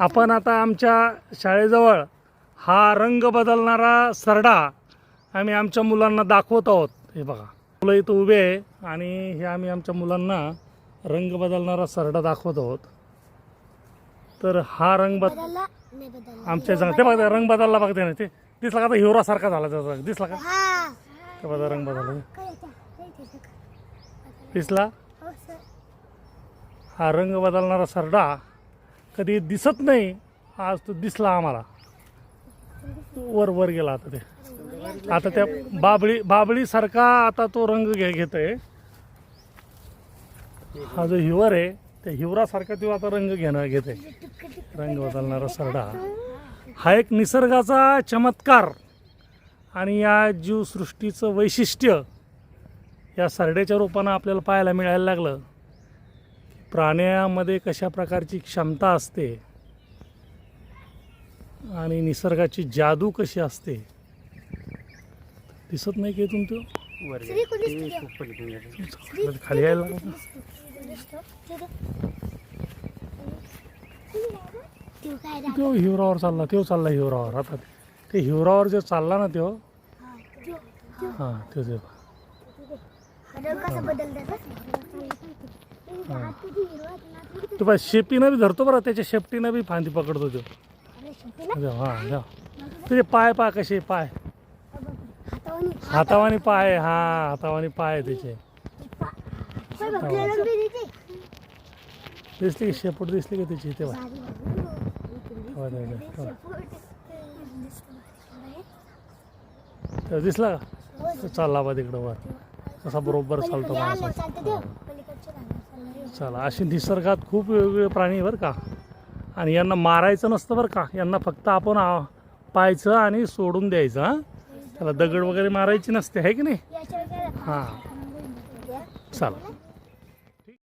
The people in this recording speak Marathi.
आपण आता आमच्या शाळेजवळ हा रंग बदलणारा सरडा आम्ही आमच्या मुलांना दाखवत आहोत. हे बघा. मुलं इथं उभे आहे आणि हे आम्ही आमच्या मुलांना रंग बदलणारा सरडा दाखवत आहोत. तर हा रंग बद आमच्या ते बघा रंग बदलला बघते ना ते दिसला का आता हिवरासारखा झाला त्याचा रंग. दिसला का? ते बघा रंग बदलला? दिसला? हा रंग बदलणारा सरडा कधी दिसत नाही आज तो दिसला आम्हाला. वर वर गेला आता ते. आता त्या बाबळी बाबळीसारखा आता तो रंग घे घेतोय. हा जो हिवर आहे त्या हिवरासारखा तो आता रंग घेणं घेत आहे रंग बदलणारा सरडा. हा एक निसर्गाचा चमत्कार आणि या जीवसृष्टीचं वैशिष्ट्य या सरड्याच्या रूपानं आपल्याला पाहायला मिळायला लागलं. प्राण्यामध्ये कशा प्रकारची क्षमता असते आणि निसर्गाची जादू कशी असते दिसत नाही की तुम तो खाली यायला. तू हिवरावर चालला तो चालला हिवरावर. आता ते हिवरावर जे चालला ना तो हां तो बदलतात तो बा शेपीनं बी धरतो बरं त्याच्या शेपटीनं बी फांदी पकडतो तो. हां जा. तुझे पाय पाय कसे पाय. हातावानी पाय हा हातावानी पाय त्याचे. दिसली की शेपूट दिसली की त्याची. तेव्हा. दिसला? का तो चालला बा तिकडं वर. कसा बरोबर चालतो माणसा चला अशी निसर्गात खूप वेगवेगळे प्राणी बरं का. आणि यांना मारायचं नसतं बरं का. यांना फक्त आपण पाहायचं आणि सोडून द्यायचं हां. त्याला दगड वगैरे मारायची नसते आहे की नाही? हां. चला.